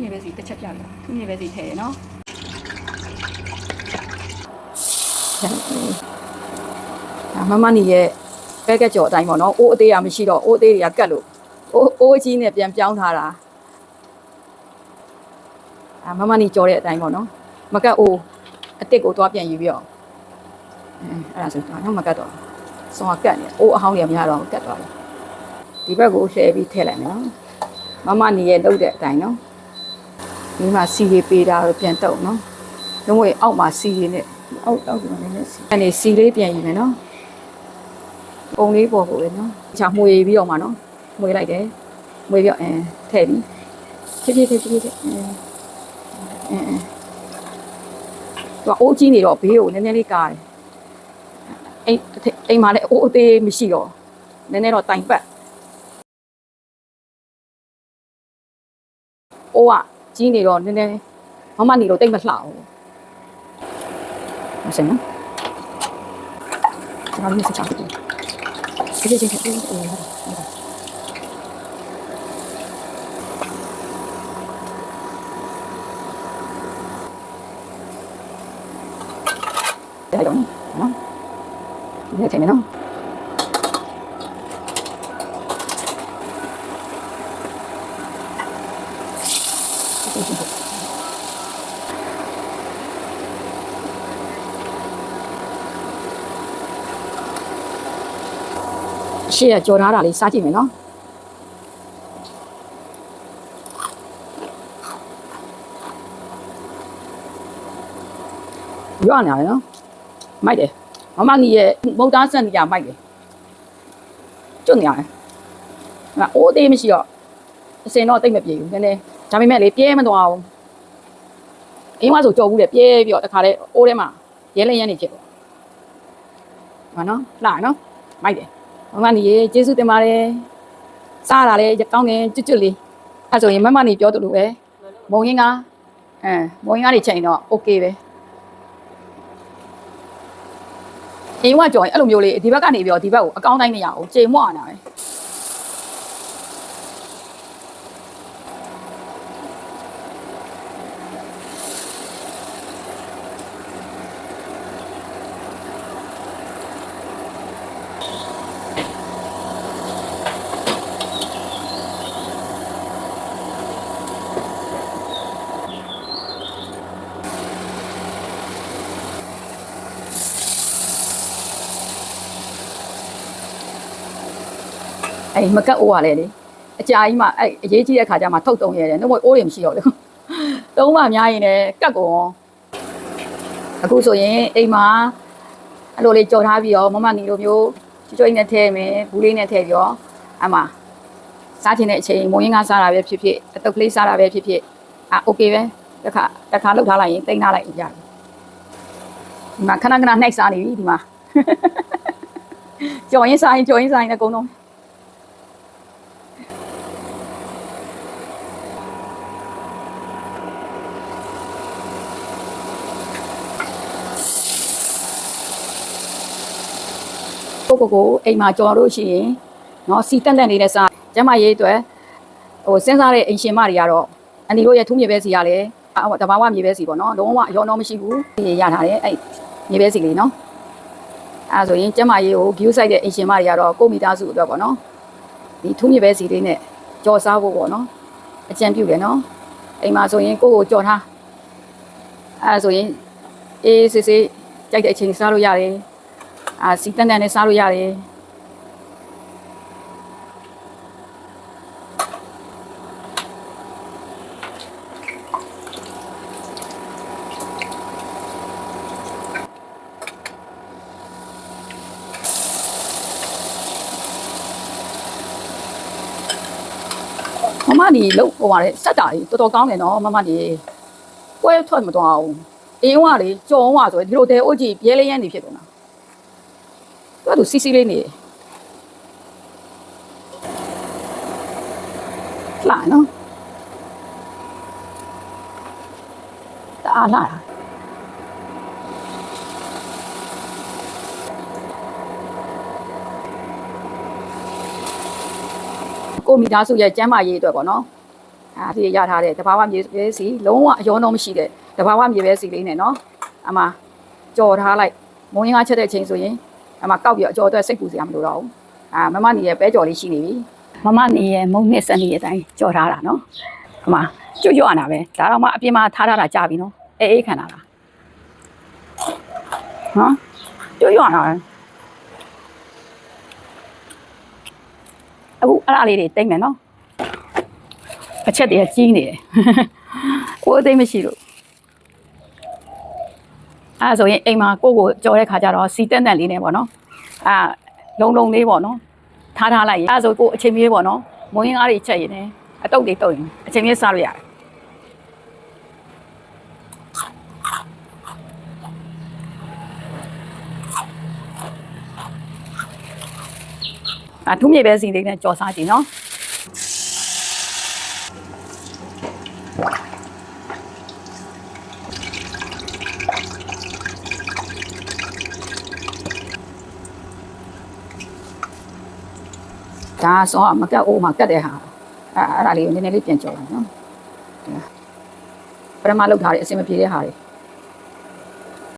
မြေပဲစီတစ်ချက်ပြပြသူမြေပဲစီထည့်ရနော်ဒါမမနီရဲ့ပဲကက်ကြော်အတိုင်းပေါ့နော်အိုးအသေးရမရှိတော့အိုးအသေးတွေကကတ်လို့အိုးအိုးကြီးနဲ့ပြန်ပြောင်းထားတာအာမမနီကြော်တဲ့အတိုင်းပေါ့နော်မကတ်အိုးအစ်စ်ကိုသွားပြန်ယူပြီးတော့အဲအဲ့ဒါဆိုတော့မကတ်တော့ဆောင်းကတ်နေအိုးအဟောင်းတွေမရတော့ကတ်သွားတယ်ဒီဘက်ကိုလှည့်ပြီးထည့်လိုက်မယ်နော်မမနီရဲ့လုပ်တဲ့အတိုင်းနော် ဒီမှာစီလေးပေးတာတော့ပြန်တုပ်နော်လုံးဝအောက်မှာစီလေးနဲ့အောက်အောက်ကလည်းနည်းနည်းစီအဲ့ဒီစီလေးပြန်ယူမယ်နော်ပုံလေးပေါ်ကိုပဲနော်။ချာမှွေပြီးတော့မှနော်။မှွေလိုက်တယ်။မှွေပြီးတော့အဲထည့်ပြီးဖြည်းဖြည်းဖြည်းဖြည်းဖြည်းအဲအဲအဲသူကအိုးကြီးနေတော့ဘေးကိုနည်းနည်းလေးကားတယ်။အိမ်အိမ်မှာလည်းအိုးအသေးမရှိတော့နည်းနည်းတော့တိုင်ပတ်။အိုးက ကြီးနေတော့နည်းနည်းမမနေတော့တိတ်မလှအောင်မစင်နော်ကျွန်တော်မျိုးစချောင်းဒီလိုချင်းချင်းအေးတယ်တော့နော်ဒီလိုချင်းနော် ရှေ့ကကြော်ထားတာလေးစားကြည့်မယ်နော်ရွနေရတယ်နော်မိုက်တယ်မမကြီးရဲ့မုတ်သားဆက်နေကြမိုက်တယ်ကျွတ်နေရတယ်ငါအိုးသေးမရှိတော့အစင်တော့တိတ်မပြေဘူးနည်းနည်းဒါပေမဲ့လေပြဲမသွားဘူးအင်းမဆိုကြော်ဘူးလေပြဲပြီးတော့တခါလေအိုးထဲမှာရဲလဲရမ်းနေဖြစ်တယ်ဟာနော်လှရနော်မိုက်တယ် မမနီရေကျေးဇူးတင်ပါတယ်စားတာလည်းကောင်းတယ်ကျွတ်ကျွတ်လေးအဲဆိုရင်မမနီပြောတူလို့ပဲမုံရင်းကအဲမုံရင်းကနေချိန်တော့ okay ပဲအိမ်ဝကြော်ရင်အဲ့လိုမျိုးလေးဒီဘက်ကနေပြီးတော့ဒီဘက်ကိုအကောင်းတိုင်းမရအောင်ချိန်မွနေတာပဲ အဲ့မကတ်အိုးကလည်းလေအကြာကြီးမှအဲ့အရေးကြီးတဲ့ခါကျမှထုတ်တုံရဲတယ်နှုတ်မအိုးတွေမရှိတော့ဘူးတုံးမှများရင်လည်းကတ်ကုန်အခုဆိုရင်အိမ်မှာအဲ့လိုလေးကြော်ထားပြီးတော့မမနီလိုမျိုးကြွကြွိတ်နဲ့ထဲမယ်ဘူးလေးနဲ့ထဲပြီးတော့အမှစားချင်တဲ့အချိန်မုံရင်းကစားတာပဲဖြစ်ဖြစ်အတုပ်ကလေးစားတာပဲဖြစ်ဖြစ်အာ okay ပဲတစ်ခါတစ်ခါလောက်ထားလိုက်ရင်တိတ်ထားလိုက်ရပြီဒီမှာခဏခဏနှိုက်စားနေပြီဒီမှာကြော်ရင်စားရင်ကြော်ရင်စားရင်အကုန်လုံး ကိုကိုကိုအိမ်မှာကြော်လို့ရှိရင်နော်စီတက်တက်နေတဲ့စားကျမရေးအတွက်ဟိုစဉ်းစားတဲ့အိမ်ရှင်မတွေကတော့အန်ဒီတို့ရဲ့ထူးမြေပဲစီရလဲဟိုတဘာဝမြေပဲစီပေါ့နော်လုံးဝအရောတော့မရှိဘူးဒီရထားတယ်အဲ့မြေပဲစီလေးနော်အဲဆိုရင်ကျမရေးကို view site တဲ့အိမ်ရှင်မတွေကတော့ကိုမိသားစုအတွက်ပေါ့နော်ဒီထူးမြေပဲစီလေးနဲ့ကြော်စားဖို့ပေါ့နော်အကြံပြုတယ်နော်အိမ်မှာဆိုရင်ကိုကိုကြော်ထားအဲဆိုရင်အေးစစ်စစ်ကြိုက်တဲ့အချိန်စားလို့ရတယ် အာစီတန်တန်နဲ့စားလို့ရတယ်မမနီလို့ဟိုပါလေစက်တာကြီးတော်တော်ကောင်းတယ်နော်မမနီကွဲထွက်မသွားဘူးအင်းဝါလေကြော်ဝါဆိုဒီလိုတဲအိုကြီးပြဲလေးရမ်းနေဖြစ်တော့နော် သူကသူစီစီလေးနေလှနော်တအားလှတာကိုမိသားစုရဲ့ကျမ်းမာရေးအတွက်ပေါ့နော်အာဒီရထားတဲ့တဘာဝမြေပဲစီလုံးဝအယောတော့မရှိတဲ့တဘာဝမြေပဲစီလေးနဲ့နော်အမကြော်ထားလိုက်မုံရင်းကားချက်တဲ့ချိန်ဆိုရင် အမကောက်ပြီးတော့အကြော်အတွက်စိတ်ပူစရာမလိုတော့ဘူးအာမမနီရဲ့ပဲကြော်လေးရှိနေပြီမမနီရဲ့မုံနှစ်စနေရဲ့အတိုင်းကြော်ထားတာနော်အမကျွတ်ကျွတ်ရတာပဲဒါတော့မှအပြင်မှာထားထားတာကြာပြီနော်အေးအေးခံတာလားဟမ်ကျွတ်ကျွတ်ရတာပဲအခုအဲ့ဒါလေးတွေတိတ်မယ်နော်အချက်တည်းကြီးနေတယ်။ကိုယ်အသိမရှိလို့ အဲဒါဆိုရင်အိမ်မှာကိုယ့်ကိုကြော်တဲ့ခါကျတော့စီတက်တက်လေးနဲ့ပေါ့နော်။အာလုံလုံလေးပေါ့နော်။ထားထားလိုက်ရင်အဲဒါဆိုကိုယ်အချိန်မြေးပေါ့နော်။မွေးငါးတွေချက်ရင်လည်းအတုပ်တွေတုပ်ရင်အချိန်မြေးစားလို့ရတယ်။အထူးမြေပဲစီလေးနဲ့ကြော်စားကြည့်နော် ဒါဆိုမကတ်အိုးမှာကတ်တဲ့ဟာအဲအဲ့ဒါလေးကိုနည်းနည်းလေးပြန်ကြော်လိုက်နော်ဒီမှာပရမလောက်ထားတဲ့အစင်မပြေတဲ့ဟာတွေ